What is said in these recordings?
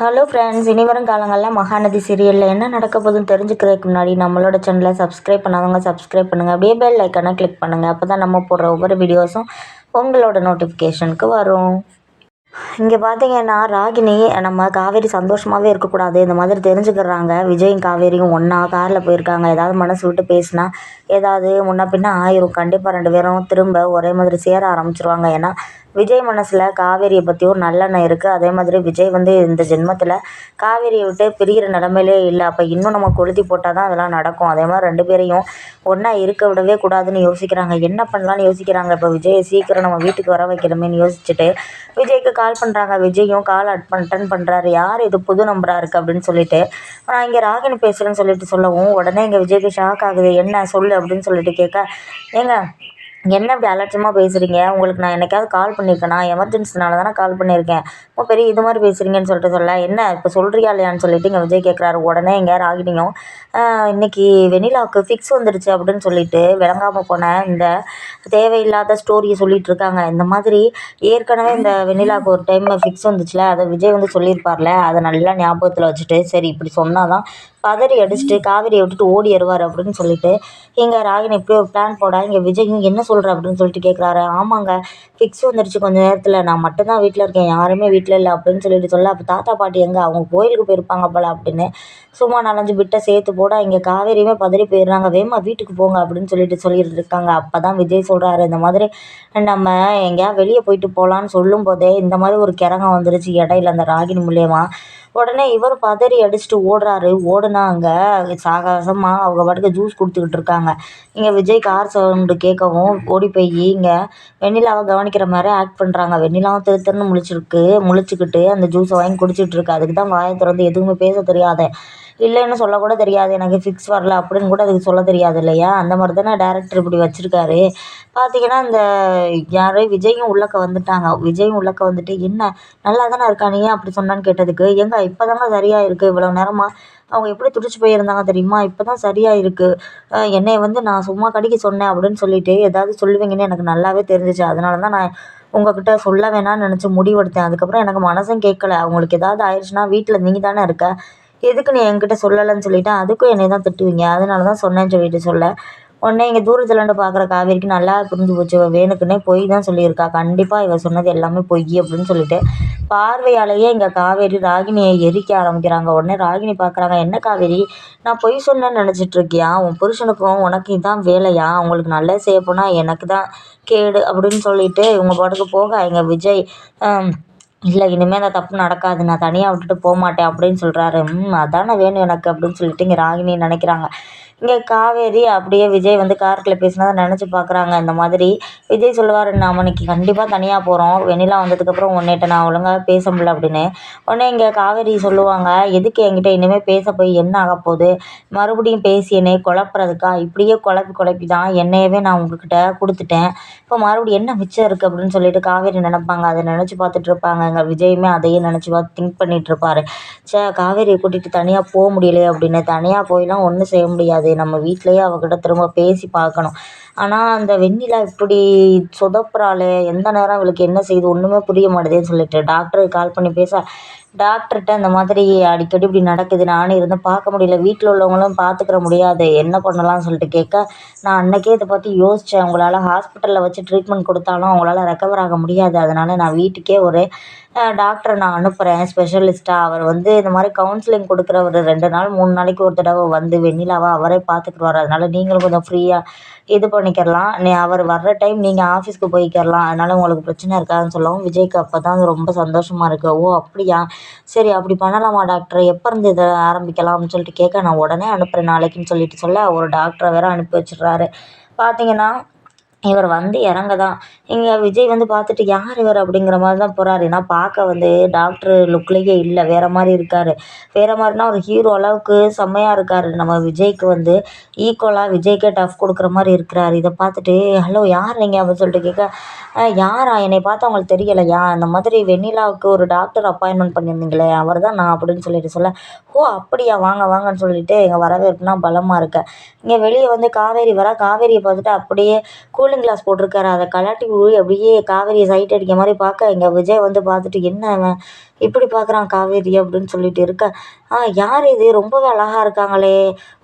Hello friends இனி வரும் காலங்களில் மகாநதி சீரியலில் என்ன நடக்க போகுதுன்னு தெரிஞ்சுக்கிறதுக்கு முன்னாடி நம்மளோட சேனலை சப்ஸ்கிரைப் பண்ணாதவங்க சப்ஸ்கிரைப் பண்ணுங்கள் அப்படியே பெல் ஐக்கனை கிளிக் பண்ணுங்கள் அப்போ தான் நம்ம போடுற ஒவ்வொரு வீடியோஸும் உங்களோட நோட்டிஃபிகேஷனுக்கு வரும். இங்கே பார்த்தீங்கன்னா ராகினி நம்ம காவேரி சந்தோஷமாகவே இருக்கக்கூடாது. இந்த மாதிரி தெரிஞ்சுக்கிறாங்க. விஜயும் காவேரியும் ஒன்றா காரில் போயிருக்காங்க. ஏதாவது மனசு விட்டு பேசினா ஏதாவது முன்ன பின்ன ஆயிரும். கண்டிப்பாக ரெண்டு பேரும் திரும்ப ஒரே மாதிரி சேர ஆரம்பிச்சிருவாங்க. ஏன்னா விஜய் மனசில் காவேரியை பற்றி ஒரு நல்லெண்ணம் இருக்குது அதே மாதிரி விஜய் வந்து இந்த ஜென்மத்தில் காவேரியை விட்டு பிரிகிற நிலமையிலே இல்லை. அப்போ இன்னும் நம்ம கொளுத்தி போட்டால் தான் அதெல்லாம் நடக்கும். அதே மாதிரி ரெண்டு பேரையும் ஒன்றா இருக்க விடவே கூடாதுன்னு யோசிக்கிறாங்க. என்ன பண்ணலான்னு யோசிக்கிறாங்க? இப்போ விஜயை சீக்கிரம் நம்ம வீட்டுக்கு வர வைக்கணுமேனு யோசிச்சுட்டு விஜய்க்கு கால் பண்ணுறாங்க விஜயும் கால் அட் அட்டன் பண்ணுறாரு யார் இது புது நம்பராக இருக்குது அப்படின்னு சொல்லிட்டு நான் இங்கே ராகினி பேசுகிறேன்னு சொல்லிட்டு சொல்லவும் உடனே இங்கே விஜய்க்கு ஷாக் ஆகுது. என்ன சொல்லு அப்படின்னு சொல்லிட்டு கேட்க ஏங்க என்ன இப்படி அலட்சியமாக பேசுகிறீங்க உங்களுக்கு நான் என்னைக்காவது கால் பண்ணியிருக்கேனா எமர்ஜென்சினால தானே கால் பண்ணியிருக்கேன் இப்போ பெரிய இது மாதிரி பேசுகிறீங்கன்னு சொல்லிட்டு சொல்ல என்ன இப்போ சொல்கிறியா இல்லையான்னு சொல்லிட்டு இங்கே விஜய் கேட்குறாரு உடனே எங்கேயாரு ஆகிட்டீங்க இன்றைக்கி வெனிலாவுக்கு ஃபிக்ஸ் வந்துடுச்சு அப்படின்னு சொல்லிட்டு விளங்காமல் போன இந்த தேவையில்லாத ஸ்டோரியை சொல்லிகிட்டு இருக்காங்க. இந்த மாதிரி ஏற்கனவே இந்த வெனிலாவுக்கு ஒரு டைம் ஃபிக்ஸ் வந்துச்சுல அதை விஜய் வந்து சொல்லியிருப்பார்ல அதை நல்லா ஞாபகத்தில் வச்சுட்டு சரி இப்படி சொன்னால் தான் பதறி அடிச்சுட்டு காவேரியை விட்டுட்டு ஓடி வருவார் அப்படின்னு சொல்லிட்டு இங்கே ராகினி இப்படி ஒரு பிளான் போடா இங்கே விஜய் என்ன சொல்கிற அப்படின்னு சொல்லிட்டு கேட்குறாரு ஆமாங்க ஃபிக்ஸ் வந்துடுச்சு கொஞ்சம் நேரத்தில் நான் மட்டும்தான் வீட்டில் இருக்கேன் யாருமே வீட்டில் இல்லை அப்படின்னு சொல்லிட்டு சொல்ல அப்போ தாத்தா பாட்டி எங்கே? அவங்க கோயிலுக்கு போயிருப்பாங்க போல அப்படின்னு. சும்மா நாலஞ்சு விட்ட சேர்த்து போட இங்கே காவேரியுமே பதறி போயிடுறாங்க வேமா வீட்டுக்கு போங்க அப்படின்னு சொல்லிட்டு சொல்லிட்டு இருக்காங்க. அப்போ தான் விஜய் சொல்கிறாரு இந்த மாதிரி நம்ம எங்கேயா வெளியே போயிட்டு போகலான்னு சொல்லும் போதே இந்த மாதிரி ஒரு கிரங்கம் வந்துருச்சு இடையில அந்த ராகினி மூலியமாக உடனே இவர் பதறி அடிச்சுட்டு ஓடுறாரு. ஓடுனா அங்கே சாகசமாக அவங்க பாட்டுக்கு ஜூஸ் கொடுத்துக்கிட்டு இருக்காங்க. இங்கே விஜய் கார் சவுண்டு கேட்கவும் ஓடி போய் இங்கே வெண்ணிலாவை கவனிக்கிற மாதிரி ஆக்ட் பண்ணுறாங்க வெண்ணிலாவும் திரு திருன்னு முழிச்சிருக்கு முழிச்சுக்கிட்டு அந்த ஜூஸை வாங்கி குடிச்சிட்டு இருக்கு. அதுக்கு தான் வாயை திறந்து எதுவுமே பேச தெரியாத இல்லைன்னு சொல்லக்கூட தெரியாது. எனக்கு ஃபிக்ஸ் வரல அப்படின்னு கூட அதுக்கு சொல்ல தெரியாது இல்லையா? அந்த மாதிரி தானே டேரக்டர் இப்படி வச்சுருக்காரு. பார்த்தீங்கன்னா இந்த யார் விஜயும் உள்ளக்க வந்துட்டாங்க. விஜயும் உள்ளக்க வந்துட்டு என்ன? நல்லா தானே இருக்கா? நீ ஏன் அப்படி சொன்னான்னு கேட்டதுக்கு ஏங்க இப்போ தாங்க சரியாக இருக்குது இவ்வளோ நேரமாக அவங்க எப்படி துடிச்சு போயிருந்தாங்க தெரியுமா? இப்போ தான் சரியாக இருக்குது என்னை வந்து நான் சும்மா கடிக்க சொன்னேன் அப்படின்னு சொல்லிட்டு ஏதாவது சொல்லுவீங்கன்னு எனக்கு நல்லாவே தெரிஞ்சிச்சு. அதனால தான் நான் உங்ககிட்ட சொல்ல வேணாம்னு நினச்சி முடிவெடுத்தேன். அதுக்கப்புறம் எனக்கு மனசும் கேட்கல. அவங்களுக்கு ஏதாவது ஆயிடுச்சுன்னா வீட்டில் நீங்கள் தானே இருக்க. எதுக்கு நீ என்கிட்ட சொல்லலைன்னு சொல்லிவிட்டு அதுக்கும் என்னை தான் திட்டுவீங்க. அதனால தான் சொன்னேன்னு சொல்லிட்டு சொல்ல. உடனே இங்கே தூரத்துலேருந்து பார்க்குற காவேரிக்கு நல்லா புரிஞ்சு போச்சு. இவள் வேணுக்குன்னே பொய் தான் சொல்லியிருக்கா. கண்டிப்பாக இவள் சொன்னது எல்லாமே பொய் அப்படின்னு சொல்லிட்டு. பார்வையாலேயே இங்கே காவேரி ராகினியை எரிக்க ஆரம்பிக்கிறாங்க. உடனே ராகினி பார்க்குறாங்க என்ன காவேரி? நான் பொய் சொன்னேன்னு நினச்சிட்ருக்கியா உன் புருஷனுக்கும் உனக்கு இதான் வேலையா? அவங்களுக்கு நல்லா செய்ய போனால் எனக்கு தான் கேடு அப்படின்னு சொல்லிட்டு இவங்க பாட்டுக்கு போக எங்கள் விஜய் இல்லை இனிமேல் அந்த தப்பு நடக்காது. நான் தனியாக விட்டுட்டு போக மாட்டேன் அப்படின்னு சொல்கிறாரு ம் அதானே வேணும் எனக்கு அப்படின்னு சொல்லிட்டு இங்கே ராகினி நினைக்கிறாங்க. இங்கே காவேரி அப்படியே விஜய் வந்து காருக்குள்ளே பேசினதை நினச்சி பார்க்குறாங்க இந்த மாதிரி விஜய் சொல்லுவார் நாம் இன்னைக்கு கண்டிப்பாக தனியாக போகிறோம் வெண்ணிலா வந்ததுக்கப்புறம் உன்னிட்ட நான் ஒழுங்காக பேச முடியல அப்படின்னு. உடனே இங்கே காவேரி சொல்லுவாங்க எதுக்கு என்கிட்ட இனிமேல் பேச போய் என்ன ஆக போகுது? மறுபடியும் பேசி என்னை குழப்புறதுக்கா? இப்படியே குழப்பி குழப்பி தான் என்னையவே நான் உங்ககிட்ட கொடுத்துட்டேன். இப்போ மறுபடியும் என்ன மிச்சம் இருக்குது அப்படின்னு சொல்லிட்டு காவேரி நினைப்பாங்க. அதை நினச்சி பார்த்துட்டு இருப்பாங்க. எங்கள் விஜயுமே அதையே நினச்சி பார்த்து திங்க் பண்ணிகிட்டு இருப்பார். சே காவேரியை கூட்டிகிட்டு தனியாக போக முடியலையே அப்படின்னு. தனியாக போயெலாம் ஒன்றும் செய்ய முடியாது. நம்ம வீட்டிலையே அவகிட்ட திரும்ப பேசி பார்க்கணும். ஆனால் அந்த வெண்ணிலா இப்படி சொதப்புறாளே. எந்த நேரம் இவளுக்கு என்ன செய்யுது ஒன்றுமே புரிய மாட்டேதுன்னு சொல்லிட்டு டாக்டருக்கு கால் பண்ணி பேச டாக்டர்கிட்ட இந்த மாதிரி அடிக்கடி இப்படி நடக்குது. நானும் இருந்தும் பார்க்க முடியல. வீட்டில் உள்ளவங்களும் பார்த்துக்கிற முடியாது. என்ன பண்ணலாம்னு சொல்லிட்டு கேட்க நான் அன்றைக்கே இதை பற்றி யோசித்தேன் உங்களால் ஹாஸ்பிட்டலில் வச்சு ட்ரீட்மெண்ட் கொடுத்தாலும் அவங்களால ரெக்கவர் ஆக முடியாது. அதனால் நான் வீட்டுக்கே ஒரு டாக்டரை நான் அனுப்புகிறேன் ஸ்பெஷலிஸ்ட்டாக அவர் வந்து இந்த மாதிரி கவுன்சிலிங் கொடுக்குற ஒரு ரெண்டு நாள் மூணு நாளைக்கு ஒரு தடவை வந்து வெண்ணிலாவை அவரே பார்த்துக்குருவார் அதனால் நீங்களும் கொஞ்சம் ஃப்ரீயாக இது பண்ணிக்கிறலாம். நீ அவர் வர்ற டைம் நீங்கள் ஆஃபீஸ்க்கு போய்க்கிறலாம். அதனால் உங்களுக்கு பிரச்சனை இருக்காதுன்னு சொல்லவும் விஜய்க்கு அப்போ தான் ரொம்ப சந்தோஷமாக இருக்குது ஓ அப்படியா? சரி அப்படி பண்ணலாமா டாக்டர்? எப்போ இருந்து இதை ஆரம்பிக்கலாம்னு சொல்லிட்டு கேட்க நான் உடனே அனுப்புகிறேன் நாளைக்குன்னு சொல்லிட்டு சொல்ல ஒரு டாக்டரை வேறு அனுப்பி வச்சிடுறாரு. பார்த்தீங்கன்னா இவர் வந்து இறங்க தான் இங்கே விஜய் வந்து பார்த்துட்டு யார் இவர்? அப்படிங்கிற மாதிரி தான் போகிறாரு ஏன்னா பார்க்க வந்து டாக்டர் லுக்லேயே இல்லை. வேறு மாதிரி இருக்கார். வேறு மாதிரினா ஒரு ஹீரோ அளவுக்கு செம்மையாக இருக்கார். நம்ம விஜய்க்கு வந்து ஈக்குவலாக விஜய்க்கே டஃப் கொடுக்குற மாதிரி இருக்கிறாரு. இதை பார்த்துட்டு ஹலோ யார் நீங்கள் அப்படின்னு சொல்லிட்டு கேட்க யாரா? என்னை பார்த்து அவங்களுக்கு தெரியலையா இந்த மாதிரி வெண்ணிலாவுக்கு ஒரு டாக்டர் அப்பாயின்மெண்ட் பண்ணியிருந்தீங்களே. அவர் தான் நான் அப்படின்னு சொல்லிட்டு சொல்ல ஓ அப்படியா? வாங்க வாங்கன்னு சொல்லிட்டு எங்கள் வரவேற்புனா பலமாக இருக்க. இங்கே வெளியே வந்து காவேரி வர. காவேரியை பார்த்துட்டு அப்படியே கூலிங் கிளாஸ் போட்டிருக்காரு. அதை கலாட்டி அப்படியே காவேரியை சைட் அடிக்க மாதிரி பார்க்க. எங்கள் விஜய் வந்து பார்த்துட்டு என்ன இப்படி பார்க்குறான் காவேரி அப்படின்னு சொல்லிட்டு இருக்க. ஆ யார் இது? ரொம்பவே அழகாக இருக்காங்களே.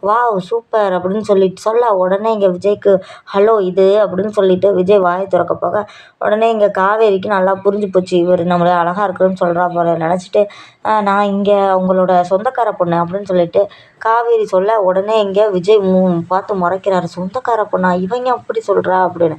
வாவ் சூப்பர் அப்படின்னு சொல்லிட்டு சொல்ல. உடனே இங்கே விஜய்க்கு ஹலோ இது அப்படின்னு சொல்லிட்டு விஜய் வாயை திறக்க போக. உடனே இங்கே காவேரிக்கு நல்லா புரிஞ்சு போச்சு. இவர் நம்மளே அழகாக இருக்குன்னு சொல்கிறா போல. நினச்சிட்டு நான் இங்கே உங்களோட சொந்தக்கார பொண்ணு அப்படின்னு சொல்லிட்டு காவேரி சொல்ல. உடனே இங்கே விஜய் மூ பார்த்து முறைக்கிறாரு. சொந்தக்கார பொண்ணா? இவங்க அப்படி சொல்கிறா அப்படின்னு.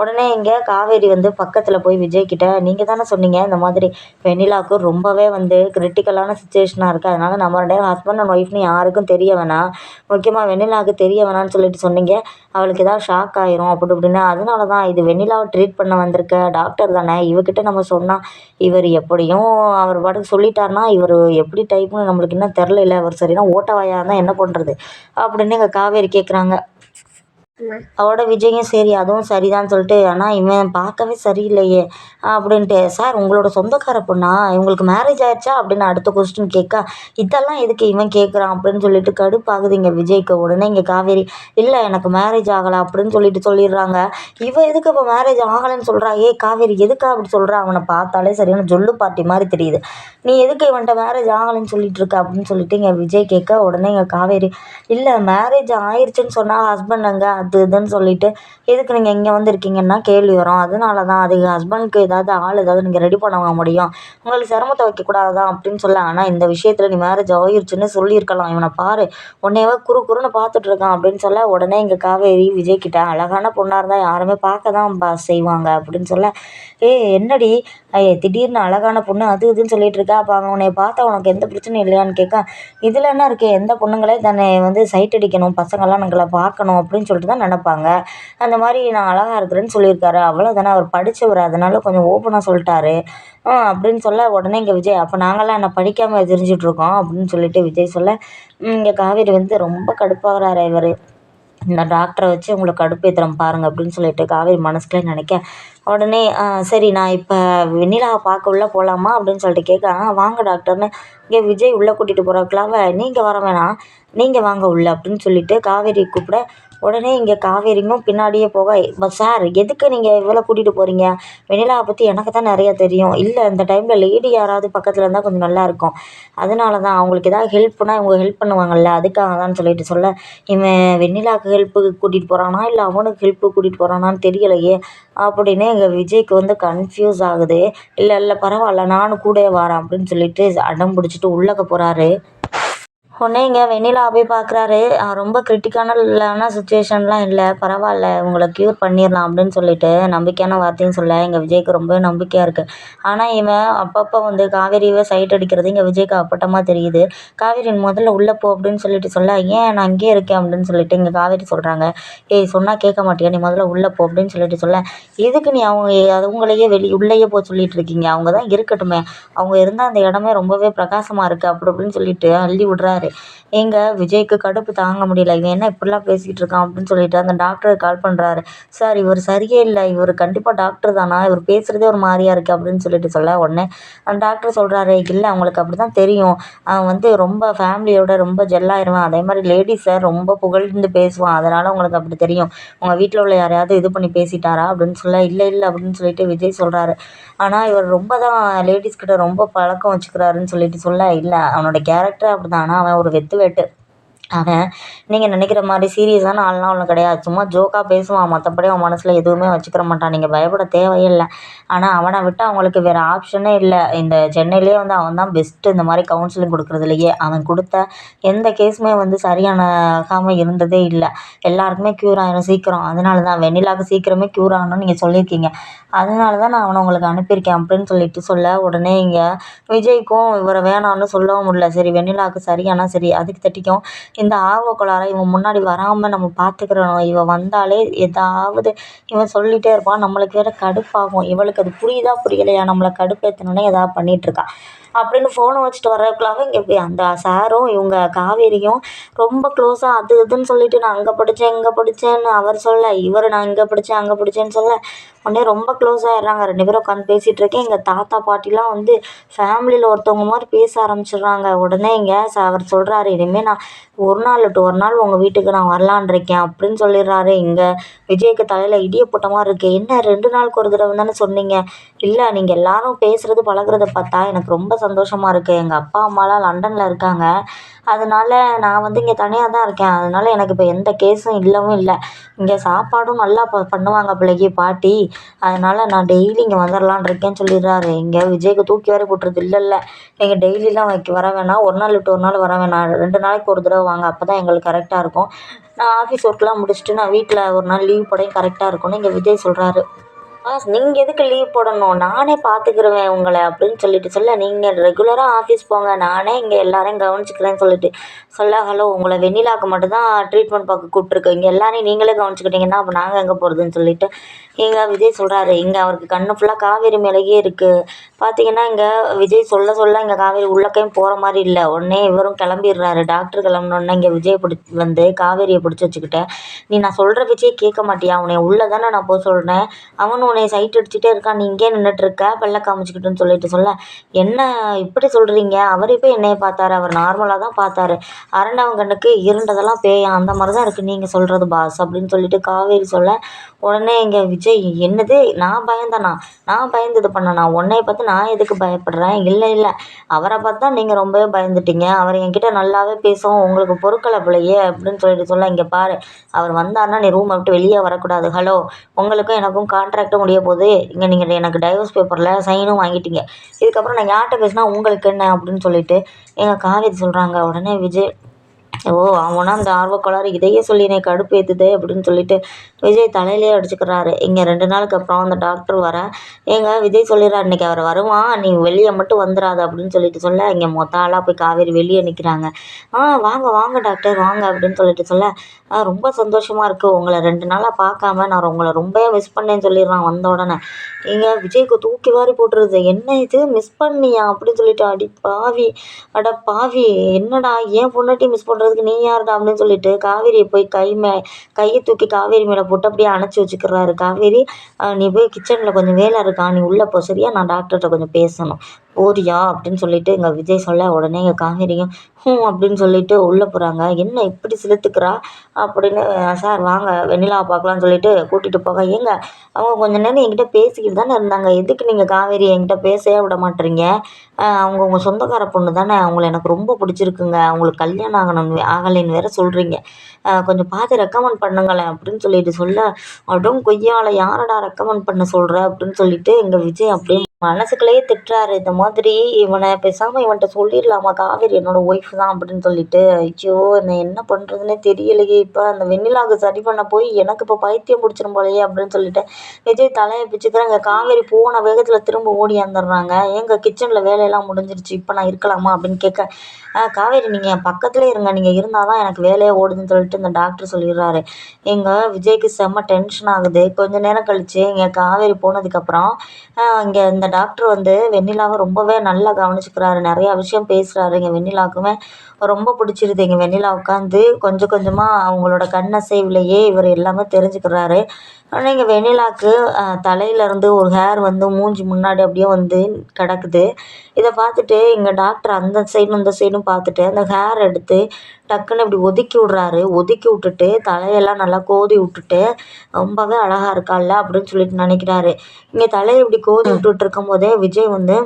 உடனே இங்கே காவேரி வந்து பக்கத்தில் போய் விஜய்கிட்ட நீங்கள் தானே சொன்னீங்க இந்த மாதிரி வெண்ணிலாவுக்கு ரொம்பவே வந்து கிரிட்டிக்கலான சுச்சுவேஷனாக இருக்குது அதனால் நம்ம ரெண்டு ஹஸ்பண்ட் அண்ட் ஒய்ஃப்னு யாருக்கும் தெரிய வேணாம் முக்கியமாக வெண்ணிலாவுக்கு தெரிய வேணாம்னு சொல்லிட்டு சொன்னீங்க. அவளுக்கு ஏதாவது ஷாக் ஆயிரும் அப்படி இப்படின்னு. அதனால தான் இது வெண்ணிலாவை ட்ரீட் பண்ண வந்திருக்க. டாக்டர் தானே. இவகிட்ட நம்ம சொன்னால் இவர் எப்படியும் அவர் பாட்டுக்கு சொல்லிட்டாருன்னா இவர் எப்படி டைப்னு நம்மளுக்கு இன்னும் தெரில அவர் சரினா ஓட்டவாயாக இருந்தால் என்ன பண்ணுறது அப்படின்னு எங்கள் காவேரி கேட்குறாங்க அதோட விஜயும் சரி அதுவும் சரிதான்னு சொல்லிட்டு ஆனால் இவன் பார்க்கவே சரியில்லையே அப்படின்ட்டு. சார் உங்களோட சொந்தக்கார பொண்ணா? இவங்களுக்கு மேரேஜ் ஆயிடுச்சா? அப்படின்னு அடுத்த கொஸ்டின் கேட்க இதெல்லாம் எதுக்கு இவன் கேட்குறான் அப்படின்னு சொல்லிட்டு கடுப்பாகுது இங்கே விஜய்க்கு. உடனே இங்கே காவேரி இல்லை எனக்கு மேரேஜ் ஆகலை அப்படின்னு சொல்லிட்டு சொல்லிடுறாங்க. இவன் எதுக்கு இப்போ மேரேஜ் ஆகலைன்னு சொல்கிறா ஏ காவேரி எதுக்கு அப்படி சொல்கிறா அவனை பார்த்தாலே சரியான ஜொல்லு பார்ட்டி மாதிரி தெரியுது. நீ எதுக்கு இவன்ட்ட மேரேஜ் ஆகலைன்னு சொல்லிட்டு இருக்க? அப்படின்னு சொல்லிட்டு இங்கே விஜய் கேட்க உடனே இங்கே காவேரி இல்லை மேரேஜ் ஆயிடுச்சுன்னு சொன்னால் ஹஸ்பண்ட் அங்கே அது இதுன்னு சொல்லிட்டு எதுக்கு நீங்கள் இங்கே வந்திருக்கீங்கன்னா? கேள்வி வரும். அதனால தான் அது ஹஸ்பண்ட்க்கு ஏதாவது ஆள் ஏதாவது நீங்கள் ரெடி பண்ண முடியும். உங்களுக்கு சிரமத்தை வைக்கக்கூடாது? தான் அப்படின்னு சொல்ல ஆனால் இந்த விஷயத்தில் நீ மேரேஜ் ஆகிருச்சுன்னு சொல்லியிருக்கலாம். இவனை பாரு. உன்னையவே குறு குறுன்னு பார்த்துட்ருக்கான் அப்படின்னு சொல்ல உடனே இங்கே காவேரி விஜய் கிட்ட அழகான பொண்ணாக இருந்தால் யாருமே பார்க்க தான் பா செய்வாங்க. அப்படின்னு சொல்ல ஏ என்னடி? ஐயே திடீர்னு அழகான பொண்ணு அது இதுன்னு சொல்லிட்டு இருக்கா அப்போ அவங்க உன்னை பார்த்தா உனக்கு எந்த பிரச்சனையும் இல்லையான்னு கேட்க இதில் என்ன இருக்குது எந்த பொண்ணுங்களே தன்னை வந்து சைட் அடிக்கணும் பசங்கள்லாம் எங்களை பார்க்கணும். அப்படின்னு சொல்லிட்டு தான் நினப்பாங்க. அந்த மாதிரி நான் அழகாக இருக்கிறேன்னு சொல்லியிருக்காரு. அவ்வளோதானே அவர் படித்தவர் அதனால கொஞ்சம் ஓப்பனாக சொல்லிட்டாரு. அப்படின்னு சொல்ல உடனே இங்கே விஜய் அப்போ நாங்களாம் என்ன படிக்காமல் தெரிஞ்சிட்ருக்கோம் அப்படின்னு சொல்லிட்டு விஜய் சொல்ல இங்கே காவேரி வந்து ரொம்ப கடுப்பாகிறாரு இவர். இந்த டாக்டரை வச்சு உங்களுக்கு கடுப்பேற்றுறேன் பாருங்கள் அப்படின்னு சொல்லிட்டு காவேரி மனசுக்குள்ளே நினைக்க உடனே சரி நான் இப்போ வெண்ணிலாவை பார்க்க உள்ளே போகலாமா அப்படின்னு சொல்லிட்டு கேட்க ஆ வாங்க டாக்டர்னு இங்கே விஜய் உள்ளே கூட்டிகிட்டு போகிறக்குள்ளாவ நீங்கள் வர வேணாம். நீங்கள் வாங்க உள்ளே அப்படின்னு சொல்லிட்டு காவேரி கூப்பிட உடனே இங்கே காவேரியும் பின்னாடியே போக சார் எதுக்கு நீங்கள் இவ்வளோ கூட்டிகிட்டு போகிறீங்க வெண்ணிலாவை பற்றி எனக்கு தான் நிறையா தெரியும். இல்லை இந்த டைமில் லேடி யாராவது பக்கத்தில் இருந்தால் கொஞ்சம் நல்லாயிருக்கும் அதனால தான் அவங்களுக்கு ஏதாவது ஹெல்ப்னா இவங்க ஹெல்ப் பண்ணுவாங்கல்ல அதுக்காக தான் சொல்லிட்டு சொல்ல இவன் வெண்ணிலாவுக்கு ஹெல்ப்புக்கு கூட்டிகிட்டு போகிறானா இல்லை அவனுக்கு ஹெல்ப்புக்கு கூட்டிகிட்டு போகிறானான்னு தெரியலையே. அப்படின்னு எங்கள் விஜய்க்கு வந்து கன்ஃப்யூஸ் ஆகுது. இல்லை இல்லை பரவாயில்ல நானும் கூட வரேன் அப்படின்னு சொல்லிட்டு அடம் பிடிச்சிட்டு உள்ளக்க போகிறாரு உடனே இங்கே வெண்ணிலா போய் பார்க்குறாரு ரொம்ப கிரிட்டிக்கான சுச்சுவேஷன்லாம் இல்லை. பரவாயில்ல உங்களை க்யூர் பண்ணிடலாம் அப்படின்னு சொல்லிட்டு நம்பிக்கையான வார்த்தையும் சொல்ல. எங்கள் விஜய்க்கு ரொம்ப நம்பிக்கையாக இருக்குது ஆனால் இவன் அப்பப்போ வந்து காவேரியை சைட் அடிக்கிறது இங்கே விஜய்க்கு அப்பட்டமாக தெரியுது. காவேரி முதல்ல உள்ளே போ அப்படின்னு சொல்லிட்டு சொல்ல ஏன் நான் அங்கேயே இருக்கேன்? அப்படின்னு சொல்லிட்டு இங்கே காவேரி சொல்கிறாங்க ஏய் சொன்னால் கேட்க மாட்டியா? நீ முதல்ல உள்ளே போ அப்படின்னு சொல்லிட்டு சொல்ல. எதுக்கு நீ அவங்க அவங்களையே வெளி உள்ளேயே போக சொல்லிட்டு இருக்கீங்க? அவங்க தான் இருக்கட்டுமே. அவங்க இருந்தால் அந்த இடமே ரொம்பவே பிரகாசமாக இருக்குது அப்படி அப்படின்னு சொல்லிட்டு அள்ளி விட்றாரு. எங்க விஜய்க்கு கடுப்பு தாங்க முடியல. இவன் என்ன இப்படிலாம் பேசிகிட்டு இருக்கான் அப்படின்னு சொல்லிட்டு அந்த டாக்டருக்கு கால் பண்ணுறாரு சார் இவர் சரியே இல்லை. இவர் கண்டிப்பாக டாக்டர் தானா? இவர் பேசுகிறதே ஒரு மாதிரியா இருக்குது அப்படின்னு சொல்லிட்டு சொல்ல உடனே அந்த டாக்டர் சொல்கிறாரு இல்லை அவங்களுக்கு அப்படி தான் தெரியும். அவன் வந்து ரொம்ப ஃபேமிலியோட ரொம்ப ஜெல்லாயிருவான் அதே மாதிரி லேடிஸை ரொம்ப புகழ்ந்து பேசுவான். அதனால் உங்களுக்கு அப்படி தெரியும். உங்கள் வீட்டில் உள்ள யாரையாவது இது பண்ணி பேசிட்டாரா? அப்படின்னு சொல்ல இல்லை இல்லை அப்படின்னு சொல்லிட்டு விஜய் சொல்கிறாரு ஆனால் இவர் ரொம்ப தான் லேடிஸ் கிட்ட ரொம்ப பழக்கம் வச்சுக்கிறாருன்னு சொல்லிட்டு சொல்ல இல்லை அவனோட கேரக்டர் அப்படி தான் ஆனால் அவன் ஒரு வெத்து வேட்டு. அவன் நீங்கள் நினைக்கிற மாதிரி சீரியஸான ஆள்லாம் ஒன்றும் கிடையாது. சும்மா ஜோக்காக பேசுவான். மற்றபடி அவன் மனசில் எதுவுமே வச்சுக்கிற மாட்டான். நீங்கள் பயப்பட தேவையே இல்லை ஆனால் அவனை விட்டு அவங்களுக்கு வேறு ஆப்ஷனே இல்லை. இந்த சென்னையிலே வந்து அவன் தான் பெஸ்ட்டு இந்த மாதிரி கவுன்சிலிங் கொடுக்குறதுலையே. அவன் கொடுத்த எந்த கேஸுமே வந்து சரியானகாமல் இருந்ததே இல்லை. எல்லாருக்குமே க்யூர் ஆகிடும் சீக்கிரம். அதனால தான் வெண்ணிலாவுக்கு சீக்கிரமே க்யூர் ஆகணும்னு நீங்கள் சொல்லியிருக்கீங்க. அதனால தான் நான் அவனை உங்களுக்கு அனுப்பியிருக்கேன் அப்படின்னு சொல்லிட்டு சொல்ல உடனே இங்கே விஜய்க்கும் இவரை வேணாம்னு சொல்லவும் முடியல. சரி வெண்ணிலாவுக்கு சரியானா சரி அதுக்கு தட்டிக்கும் இந்த ஆர்வ இவன் முன்னாடி வராமல் நம்ம பார்த்துக்கிறணும் இவன் வந்தாலே ஏதாவது இவன் சொல்லிகிட்டே இருப்பான். நம்மளுக்கு வேறு கடுப்பாகும். இவளுக்கு அது புரியுதா புரியலையா? நம்மளை கடுப்பேற்றணுன்னே ஏதாவது பண்ணிகிட்ருக்கா அப்படின்னு ஃபோனை வச்சுட்டு வரக்குள்ளாக இங்கே அந்த சாரும் இவங்க காவேரியும் ரொம்ப க்ளோஸாக அது இதுன்னு சொல்லிட்டு நான் அங்கே படித்தேன் இங்கே படித்தேன்னு அவர் சொல்ல இவர் நான் இங்கே படித்தேன் அங்கே படித்தேன்னு சொல்ல உடனே ரொம்ப க்ளோஸ் ஆகிடுறாங்க ரெண்டு பேரும் உட்காந்து பேசிகிட்டு இருக்கேன். எங்கள் தாத்தா பாட்டிலாம் வந்து ஃபேமிலியில் ஒருத்தவங்க மாதிரி பேச ஆரம்பிச்சிடுறாங்க. உடனே இங்கே அவர் சொல்கிறாரு இனிமேல் நான் ஒரு நாள் விட்டு ஒரு நாள் உங்கள் வீட்டுக்கு நான் வரலான் இருக்கேன் அப்படின்னு சொல்லிடுறாரு. இங்கே விஜய்க்கு தலையில் இடிய போட்ட மாதிரி இருக்குது என்ன ரெண்டு நாளுக்கு ஒரு தடவை தானே சொன்னீங்க. இல்லை நீங்கள் எல்லாரும் பேசுகிறது பழகுறத பார்த்தா எனக்கு ரொம்ப சந்தோஷமாக இருக்குது எங்கள் அப்பா அம்மாலாம் லண்டனில் இருக்காங்க. அதனால நான் வந்து இங்கே தனியாக தான் இருக்கேன். அதனால எனக்கு இப்போ எந்த கேஸும் இல்லவும் இல்லை. இங்கே சாப்பாடும் நல்லா ப பண்ணுவாங்க பிள்ளைக்கு பாட்டி. அதனால நான் டெய்லி இங்கே வந்துடலான் இருக்கேன்னு சொல்லிடுறாரு. இங்கே விஜய்க்கு தூக்கி வேற போட்டுருது. இல்லை இல்லை. நீங்கள் டெய்லிலாம் வைக்க வர வேணாம். ஒரு நாள் விட்டு ஒரு நாள் வர வேணாம். ரெண்டு நாளைக்கு ஒரு தடவை வாங்க. அப்போ தான் எங்களுக்கு கரெக்டாக இருக்கும். நான் ஆஃபீஸ் ஒர்க்லாம் முடிச்சுட்டு நான் வீட்டில் ஒரு நாள் லீவ் போடையும் கரெக்டாக இருக்கும்னு இங்கே விஜய் சொல்கிறாரு ஆஸ் நீங்கள் எதுக்கு லீவ் போடணும்? நானே பார்த்துக்கிருவேன் உங்களை அப்படின்னு சொல்லிட்டு சொல்ல நீங்கள் ரெகுலராக ஆஃபீஸ் போங்க. நானே இங்கே எல்லாரையும் கவனிச்சிக்கிறேன்னு சொல்லிட்டு சொல்ல ஹலோ உங்களை வெண்ணிலாக்கு மட்டும்தான் ட்ரீட்மெண்ட் பார்க்க கூப்பிட்ருக்கோம் இங்கே எல்லாரையும் நீங்களே கவனிச்சிக்கிட்டீங்கன்னா அப்போ நாங்கள் எங்கே போகிறதுன்னு சொல்லிட்டு இங்கே விஜய் சொல்கிறாரு இங்கே அவருக்கு கண்ணு ஃபுல்லாக காவேரி மேலேயே இருக்குது பார்த்தீங்கன்னா இங்கே விஜய் சொல்ல சொல்ல இங்கே காவேரி உள்ளக்கையும் போகிற மாதிரி இல்லை. உடனே இவரும் கிளம்பிடுறாரு. டாக்டர் கிளம்புனோடனே இங்கே விஜய் பிடி வந்து காவேரியை பிடிச்சி வச்சுக்கிட்டேன் நீ நான் சொல்கிற விஜய் கேட்க மாட்டியா? அவனை உள்ளே தானே நான் போக சொல்கிறேன் அவனும் உன்னை சைட் அடிச்சுட்டே இருக்கான். நீ இங்கே நின்றுட்டுருக்க பல்ல காமிச்சிக்கிட்டுன்னு சொல்லிட்டு சொல்ல. என்ன இப்படி சொல்கிறீங்க அவர் இப்போ என்னைய பார்த்தாரு. அவர் நார்மலாக தான் பார்த்தாரு. அரண்டவங்கண்ணுக்கு இருண்டதெல்லாம் பேயா? அந்த மாதிரி தான் இருக்குது நீங்கள் சொல்கிறது பாஸ் அப்படின்னு சொல்லிட்டு காவேரி சொல்ல உடனே இங்கே விஜய் என்னது? நான் பயந்தண்ணா நான் பயந்து இது பண்ணண்ணா உன்னைய பார்த்து நான் எதுக்கு பயப்படுறேன்? இல்லை இல்லை. அவரை பார்த்து தான் நீங்கள் ரொம்பவே பயந்துட்டீங்க. அவர் என்கிட்ட நல்லாவே பேசுவோம் உங்களுக்கு பொருட்களை பிள்ளையே அப்படின்னு சொல்லிட்டு சொல்ல இங்கே பாரு. அவர் வந்தாருன்னா நீ ரூமை விட்டு வெளியே வரக்கூடாது. ஹலோ உங்களுக்கும் எனக்கும் கான்ட்ராக்டும் முடிய போகுது இங்கே நீங்கள் எனக்கு டைவர்ஸ் பேப்பரில் சைனும் வாங்கிட்டீங்க. இதுக்கப்புறம் நான் யார்கிட்ட பேசினா உங்களுக்கு என்ன அப்படின்னு சொல்லிட்டு எங்கள் காவேரி சொல்கிறாங்க உடனே விஜய் ஓ அவனா அந்த ஆர்வக்கோளாறு இதையே சொல்லி என்னை ஏற்றுது அப்படின்னு சொல்லிட்டு விஜய் தலையிலே அடிச்சுக்கிறாரு. இங்கே ரெண்டு நாளுக்கு அப்புறம் அந்த டாக்டர் வர ஏங்க விஜய் சொல்லிடுறாரு இன்றைக்கி அவர் வருவான் நீ வெளியே மட்டும் வந்துடாத அப்படின்னு சொல்லிட்டு சொல்ல இங்கே மொத்த ஆளாக போய் காவேரி வெளியே நிற்கிறாங்க ஆ வாங்க வாங்க டாக்டர் வாங்க அப்படின்னு சொல்லிட்டு சொல்ல ஆ ரொம்ப சந்தோஷமாக இருக்குது உங்களை ரெண்டு நாளாக பார்க்காம நான் உங்களை ரொம்ப மிஸ் பண்ணேன்னு சொல்லிடுறான் வந்த உடனே. இங்கே விஜய்க்கு தூக்கி வாரி போட்டுருது. என்ன இது? மிஸ் பண்ணியா? அப்படின்னு சொல்லிட்டு அடி பாவி அட பாவி என்னடா? ஏன் பொண்ணாட்டி மிஸ் பண்ணுறது பண்ணுறதுக்கு நீ யாருடா அப்படின்னு சொல்லிட்டு காவேரியை போய் கை மே கையை தூக்கி காவேரி மேலே போட்டு அப்படியே அணைச்சி வச்சுக்கிறாரு. காவேரி நீ போய் கிச்சனில் கொஞ்சம் வேலை இருக்கா? நீ உள்ளே போ. சரியா? நான் டாக்டர்கிட்ட கொஞ்சம் பேசணும். போறியா அப்படின்னு சொல்லிட்டு எங்கள் விஜய் சொல்ல உடனே எங்கள் காவேரியும் ஹூம் அப்படின்னு சொல்லிட்டு உள்ளே போகிறாங்க என்ன இப்படி செலுத்துக்கிறா அப்படின்னு சார் வாங்க வெண்ணிலாவை பார்க்கலான்னு சொல்லிட்டு கூட்டிகிட்டு போக. ஏங்க அவங்க கொஞ்ச நேரம் என்கிட்ட பேசிக்கிட்டு தானே இருந்தாங்க. எதுக்கு நீங்கள் காவேரி என்கிட்ட பேசவே விட மாட்டேறீங்க? அவங்க உங்கள் சொந்தக்கார பொண்ணு தானே. அவங்கள எனக்கு ரொம்ப பிடிச்சிருக்குங்க. அவங்களுக்கு கல்யாணம் ஆகணும் ஆகலைன்னு வேற சொல்கிறீங்க கொஞ்சம் பார்த்து ரெக்கமெண்ட் பண்ணுங்களேன் அப்படின்னு சொல்லிட்டு சொல்ல. அடும் கொய்யாவில் யாரடா ரெக்கமெண்ட் பண்ண சொல்கிற அப்படின்னு சொல்லிட்டு எங்கள் விஜய் அப்படியே மனசுக்குள்ளேயே திட்டுறாரு. இந்த மாதிரி இவனை பேசாமல் இவன்கிட்ட சொல்லிடலாமா? காவேரி என்னோடய ஒய்ஃப் தான் அப்படின்னு சொல்லிட்டு ஐயோ நான் என்ன பண்ணுறதுனே தெரியலையே. இப்போ அந்த வெண்ணிலாவுக்கு சரி பண்ண போய் எனக்கு இப்போ பைத்தியம் பிடிச்சிரும் போலையே அப்படின்னு சொல்லிட்டு விஜய் தலையை பிச்சுக்கிறாங்க. காவேரி போன வேகத்தில் திரும்ப ஓடி வந்துடுறாங்க. எங்கள் கிச்சனில் வேலையெல்லாம் முடிஞ்சிருச்சு. இப்போ நான் இருக்கலாமா அப்படின்னு கேட்க காவேரி நீங்கள் என் பக்கத்துலேயே இருங்க. நீங்கள் இருந்தால் தான் எனக்கு வேலையே ஓடுதுன்னு சொல்லிட்டு இந்த டாக்டர் சொல்லிடுறாரு. எங்கள் விஜய்க்கு செம்ம டென்ஷன் ஆகுது. கொஞ்ச நேரம் கழித்து இங்கே காவேரி போனதுக்கப்புறம் இங்கே இந்த டாக்டர் வந்து வெண்ணிலாவை ரொம்பவே நல்லா கவனிச்சுக்கிறாரு. நிறையா விஷயம் பேசுகிறாரு இங்கே வெண்ணிலாவுக்குமே ரொம்ப பிடிச்சிருது. இங்கே வெண்ணிலா உட்காந்து கொஞ்சம் கொஞ்சமாக அவங்களோட கண் அசைவுலேயே இவர் எல்லாமே தெரிஞ்சுக்கிறாரு. ஆனால் இங்கே வெண்ணிலாவுக்கு தலையிலேருந்து ஒரு ஹேர் வந்து மூஞ்சி முன்னாடி அப்படியே வந்து கிடக்குது. இதை பார்த்துட்டு இங்கே டாக்டர் அந்த சைடும் இந்த சைடும் பார்த்துட்டு அந்த ஹேர் எடுத்து டக்குன்னு இப்படி ஒதுக்கி விட்றாரு. ஒதுக்கி விட்டுட்டு தலையெல்லாம் நல்லா கோதி விட்டுட்டு ரொம்பவே அழகாக இருக்கால்ல அப்படின்னு சொல்லிட்டு நினைக்கிறாரு. இங்கே தலையை இப்படி கோதி விட்டுட்டு இருக்கும் போதே விஜய் வந்து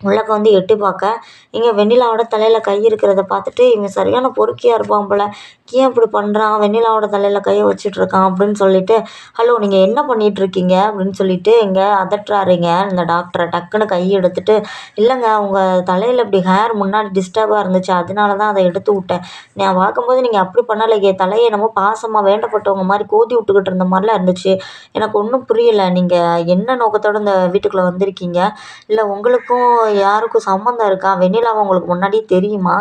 உள்ளக்க வந்து எட்டி பார்க்க. இங்கே வெண்ணிலாவோட தலையில் கை இருக்கிறத பார்த்துட்டு இவன் சரியான பொறுக்கியாக இருப்பான் போல். ஏன் இப்படி பண்ணுறான் வெண்ணிலாவோட தலையில் கையை வச்சிட்ருக்கான் அப்படின்னு சொல்லிட்டு ஹலோ நீங்கள் என்ன பண்ணிகிட்ருக்கீங்க அப்படின்னு சொல்லிட்டு இங்கே அதட்டுறாருங்க. இந்த டாக்டரை டக்குன்னு கை எடுத்துட்டு இல்லைங்க உங்கள் தலையில் இப்படி ஹேர் முன்னாடி டிஸ்டர்பாக இருந்துச்சு. அதனால தான் அதை எடுத்து விட்டேன். நான் பார்க்கும்போது நீங்கள் அப்படி பண்ணலையே. தலையை என்னமோ பாசமாக வேண்டப்பட்டவங்க மாதிரி கோதி விட்டுக்கிட்டு இருந்த மாதிரிலாம் இருந்துச்சு. எனக்கு ஒன்றும் புரியலை. நீங்கள் என்ன நோக்கத்தோடு இந்த வீட்டுக்குள்ளே வந்திருக்கீங்க? இல்லை உங்களுக்கும் யாருக்கும் சம்மந்தம் இருக்கா? வெண்ணிலாவை உங்களுக்கு முன்னாடியே தெரியுமா?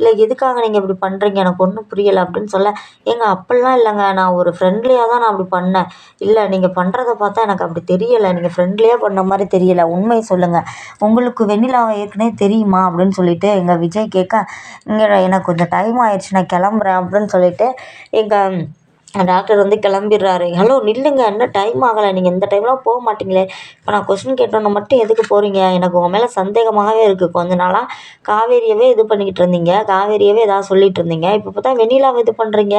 இல்லை எதுக்காக நீங்கள் இப்படி பண்ணுறீங்க எனக்கு ஒன்றும் புரியலை. அப்படின்னு சொல்ல ஏங்க அப்படிலாம் இல்லைங்க. நான் ஒரு ஃப்ரெண்ட்லியாக தான் நான் அப்படி பண்ணேன். இல்லை நீங்கள் பண்ணுறத பார்த்தா எனக்கு அப்படி தெரியலை. நீங்கள் ஃப்ரெண்ட்லியாக பண்ண மாதிரி தெரியலை. உண்மையை சொல்லுங்கள் உங்களுக்கு வெண்ணிலாவை ஏற்கனவே தெரியுமா அப்படின்னு சொல்லிட்டு எங்கள் விஜய் கேட்க இங்கே எனக்கு கொஞ்சம் டைம் ஆயிடுச்சு. நான் கிளம்புறேன். அப்படின்னு சொல்லிட்டு எங்கள் டாக்டர் வந்து கிளம்பிடுறாரு. ஹலோ நில்லுங்க. இன்னும் டைம் ஆகலை. நீங்கள் இந்த டைம்லாம் போக மாட்டீங்களே. இப்போ நான் கொஸ்டின் கேட்டோன்னே மட்டும் எதுக்கு போகிறீங்க எனக்கு உங்கள் மேலே சந்தேகமாகவே இருக்குது கொஞ்ச நாளாக காவேரியவே இது பண்ணிக்கிட்டு இருந்தீங்க. காவேரியவே ஏதாவது சொல்லிட்டு இருந்தீங்க. இப்போ பார்த்தா வெண்ணிலாவை இது பண்ணுறீங்க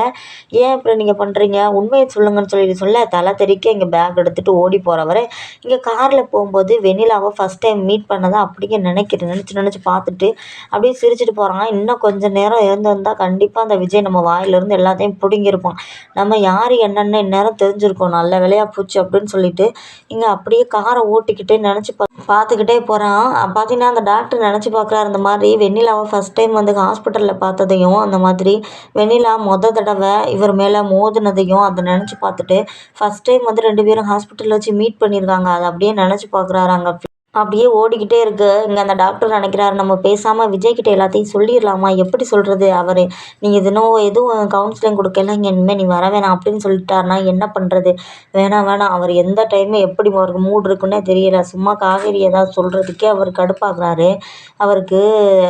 ஏன் இப்படி நீங்கள் பண்ணுறீங்க உண்மையை சொல்லுங்கன்னு சொல்லிட்டு சொல்ல தலை தெறிக்க இங்கே பேக் எடுத்துகிட்டு ஓடி போகிறவர் இங்கே காரில் போகும்போது வெண்ணிலாவை ஃபஸ்ட் டைம் மீட் பண்ணதான் அப்படிங்க நினைக்கிறேன் நினச்சி நினச்சி பார்த்துட்டு அப்படியே சிரிச்சிட்டு போகிறாங்க இன்னும் கொஞ்சம் நேரம் இருந்திருந்தால் கண்டிப்பாக அந்த விஜய் நம்ம வாயிலிருந்து எல்லாத்தையும் பிடுங்கிருப்பான் நம்ம யார் என்னென்னு இந்நேரம் தெரிஞ்சிருக்கோம். நல்ல வேலையாக போச்சு அப்படின்னு சொல்லிட்டு இங்கே அப்படியே காரை ஓட்டிக்கிட்டே நினச்சி பா பார்த்துக்கிட்டே போகிறான் பார்த்தீங்கன்னா அந்த டாக்டர் நினச்சி பார்க்குறாரு இந்த மாதிரி வெண்ணிலாவை ஃபஸ்ட் டைம் வந்து ஹாஸ்பிட்டலில் பார்த்ததையும் அந்த மாதிரி வெண்ணிலா மொத தடவை இவர் மேலே மோதினதையும் அதை நினச்சி பார்த்துட்டு ஃபஸ்ட் டைம் வந்து ரெண்டு பேரும் ஹாஸ்பிட்டலில் வச்சு மீட் பண்ணியிருக்காங்க. அதை அப்படியே நினச்சி பார்க்குறாரு அங்கே அப்படியே ஓடிக்கிட்டே இருக்கு. இங்கே அந்த டாக்டர் நினைக்கிறாரு நம்ம பேசாமல் விஜய்கிட்ட எல்லாத்தையும் சொல்லிடலாமா? எப்படி சொல்கிறது அவர்? நீங்கள் தினம் எதுவும் கவுன்சிலிங் கொடுக்கல இங்கே இனிமேல் நீ வர வேணாம் அப்படின்னு சொல்லிட்டாருனா என்ன பண்ணுறது வேணாம் வேணாம். அவர் எந்த டைமு எப்படி அவருக்கு மூடு இருக்குன்னே தெரியல. சும்மா காவேரி ஏதாவது சொல்கிறதுக்கே அவர் கடுப்பாகிறாரு. அவருக்கு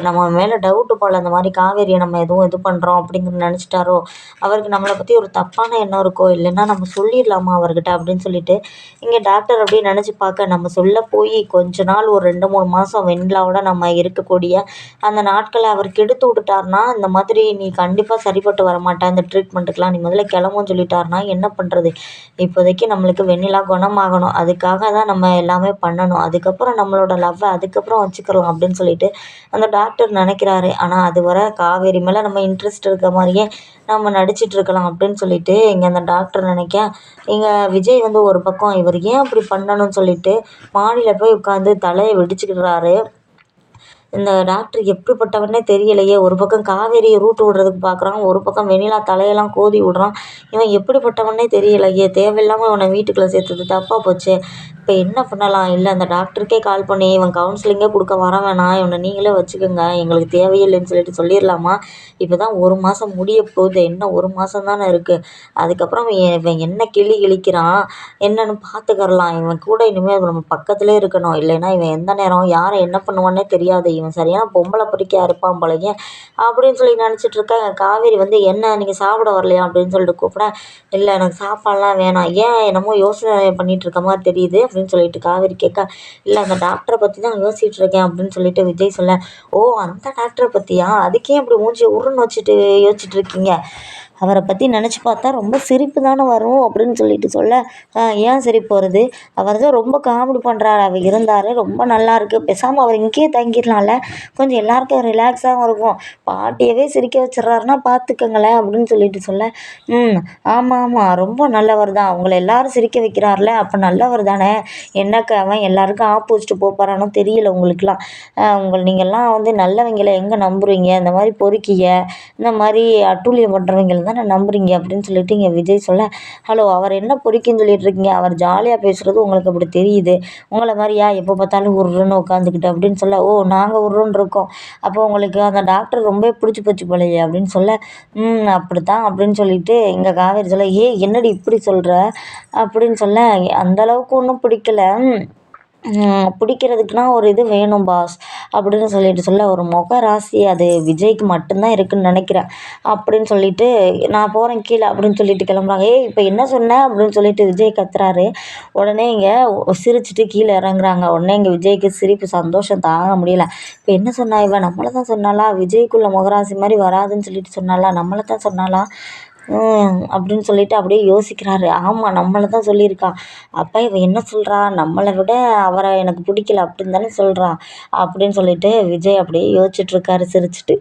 நம்ம மேலே டவுட்டு போல் அந்த மாதிரி காவேரியை நம்ம எதுவும் இது பண்ணுறோம் அப்படிங்கிற நினச்சிட்டாரோ? அவருக்கு நம்மளை பற்றி ஒரு தப்பான எண்ணம் இருக்கோ? இல்லைன்னா நம்ம சொல்லிடலாமா அவர்கிட்ட அப்படின்னு சொல்லிட்டு இங்கே டாக்டர் அப்படியே நினச்சி பார்க்க நம்ம சொல்ல போய் கொஞ்சம் கொஞ்ச நாள் ஒரு ரெண்டு மூணு மாதம் வெண்ணிலாவோட நம்ம இருக்கக்கூடிய அந்த நாட்களை அவர் கெடுத்து விட்டுட்டாருனா இந்த மாதிரி நீ கண்டிப்பாக சரிப்பட்டு வரமாட்டேன் இந்த ட்ரீட்மெண்ட்டுக்கெலாம் நீ முதல்ல கிளம்புன்னு சொல்லிட்டாருன்னா என்ன பண்ணுறது இப்போதைக்கு நம்மளுக்கு வெண்ணிலா குணமாகணும். அதுக்காக தான் நம்ம எல்லாமே பண்ணணும். அதுக்கப்புறம் நம்மளோட லவ்வை அதுக்கப்புறம் வச்சுக்கிறோம் அப்படின்னு சொல்லிட்டு அந்த டாக்டர் நினைக்கிறாரு. ஆனால் அது வர காவேரி மேலே நம்ம இன்ட்ரெஸ்ட் இருக்க மாதிரியே நம்ம நடிச்சிட்ருக்கலாம் அப்படின்னு சொல்லிட்டு இங்கே அந்த டாக்டர் நினைக்க இங்கே விஜய் வந்து ஒரு பக்கம் இவர் ஏன் அப்படி பண்ணணும்னு சொல்லிட்டு மாடியில் போய் உட்காந்து தலையை வெடிச்சிக்கிடுறாரு. இந்த டாக்டர் எப்படிப்பட்டவனே தெரியலையே. ஒரு பக்கம் காவேரியை ரூட்டு விடுறதுக்கு பார்க்குறான். ஒரு பக்கம் வெண்ணிலா தலையெல்லாம் கோதி விடுறான். இவன் எப்படிப்பட்டவனே தெரியலையே. தேவையில்லாமல் இவனை வீட்டுக்குள்ளே சேர்த்தது தப்பாக போச்சு. இப்போ என்ன பண்ணலாம்? இல்லை அந்த டாக்டருக்கே கால் பண்ணி இவன் கவுன்சிலிங்கே கொடுக்க வர வேணாம். இவனை நீங்களே வச்சுக்கோங்க. எங்களுக்கு தேவையில்லைன்னு சொல்லிட்டு சொல்லிடலாமா? இப்போ தான் ஒரு மாதம் முடிய போகுது. இன்னும் ஒரு மாதம் தானே இருக்குது அதுக்கப்புறம் இவன் என்ன கிளி கிழிக்கிறான்? என்னன்னு பார்த்துக்கறலாம். இவன் கூட இனிமேல் நம்ம பக்கத்துலேயே இருக்கணும். இல்லைன்னா இவன் எந்த நேரம் யாரை என்ன பண்ணுவான்னே தெரியாது. இவன் சரியான பொம்பளை பிடிக்கா இருப்பான் போலங்க அப்படின்னு சொல்லி நினச்சிட்டு இருக்கேன். காவேரி வந்து என்ன நீங்கள் சாப்பிட வரலையா? அப்படின்னு சொல்லிட்டு கூப்பிட இல்லை எனக்கு சாப்பாடெலாம் வேணாம். ஏன் என்னமோ யோசனை பண்ணிகிட்டு இருக்க மாதிரி தெரியுது அப்படின்னு சொல்லிட்டு காவேரி கேட்க இல்லை அந்த டாக்டரை பற்றி தான் யோசிச்சுட்டு இருக்கேன் அப்படின்னு சொல்லிட்டு விஜய் சொல்ல ஓ அந்த டாக்டரை பற்றியா அதுக்கே இப்படி மூஞ்சி உருன்னு வச்சுட்டு யோசிச்சுட்டு இருக்கீங்க. அவரை பற்றி நினச்சி பார்த்தா ரொம்ப சிரிப்பு தானே வரும் அப்படின்னு சொல்லிட்டு சொல்ல ஏன் சிரிப்பு வருது? அவர் தான் ரொம்ப காமெடி பண்ணுறாரு அவர் இருந்தார். ரொம்ப நல்லா இருக்குது பேசாமல் அவர் இங்கேயே தங்கிடலாம்ல. கொஞ்சம் எல்லாருக்கும் ரிலாக்ஸாகவும் இருக்கும். பாட்டியவே சிரிக்க வச்சிட்றாருன்னா பார்த்துக்கங்களேன் அப்படின்னு சொல்லிட்டு சொல்ல ம் ஆமாம் ஆமாம் ரொம்ப நல்லவர் தான். அவங்கள எல்லாரும் சிரிக்க வைக்கிறார்ல அப்போ நல்லவர் தானே. என்னக்கு அவன் எல்லாருக்கும் ஆப்போசிட்டு போகிறானோ தெரியல உங்களுக்குலாம் உங்கள் நீங்கள்லாம் வந்து நல்லவங்களை எங்கே நம்புறீங்க? இந்த மாதிரி பொறுக்கிய இந்த மாதிரி அட்டூழியம் பண்ணுறவங்கள தானே நம்புறீங்க அப்படின்னு சொல்லிட்டு இங்கே விஜய் சொல்ல ஹலோ அவர் என்ன பொறிக்குன்னு சொல்லிட்டு இருக்கீங்க? அவர் ஜாலியாக பேசுகிறது உங்களுக்கு அப்படி தெரியுது. உங்களை மாதிரியா? எப்போ பார்த்தாலும் உருன்னு உட்காந்துக்கிட்டு அப்படின்னு சொல்ல ஓ நாங்கள் உருன்னு இருக்கோம். அப்போ உங்களுக்கு அந்த டாக்டர் ரொம்ப பிடிச்சி போச்சு போலையே அப்படின்னு சொல்ல ம் அப்படித்தான் அப்படின்னு சொல்லிட்டு இங்கே காவேரி சொல்ல ஏ என்னடி இப்படி சொல்கிற அப்படின்னு சொல்ல அந்தளவுக்கு ஒன்றும் பிடிக்கல. பிடிக்கிறதுக்குனா ஒரு இது வேணும் பாஸ். அப்படின்னு சொல்லிட்டு சொல்ல ஒரு முக ராசி அது விஜய்க்கு மட்டும்தான் இருக்குதுன்னு நினைக்கிறேன். அப்படின்னு சொல்லிட்டு நான் போகிறேன் கீழே அப்படின்னு சொல்லிட்டு கிளம்புறாங்க. ஏய் இப்போ என்ன சொன்ன? அப்படின்னு சொல்லிட்டு விஜய் கத்துறாரு. உடனே இங்கே சிரிச்சிட்டு கீழே இறங்குறாங்க. உடனே இங்கே விஜய்க்கு சிரிப்பு சந்தோஷம் தாங்க முடியல. இப்போ என்ன சொன்னா இவன்? நம்மளை தான் சொன்னாலா விஜய்க்குள்ள முகராசி மாதிரி வராதுன்னு சொல்லிட்டு சொன்னாலா நம்மளை தான் சொன்னாலா அப்படின்னு சொல்லிட்டு அப்படியே யோசிக்கிறாரு. ஆமாம் நம்மளை தான் சொல்லியிருக்கா. அப்போ இவன் என்ன சொல்கிறா நம்மளை விட அவரை எனக்கு பிடிக்கல அப்படின்னு தானே சொல்கிறா அப்படின்னு சொல்லிட்டு விஜய் அப்படியே யோசிச்சுட்ருக்காரு சிரிச்சிட்டு.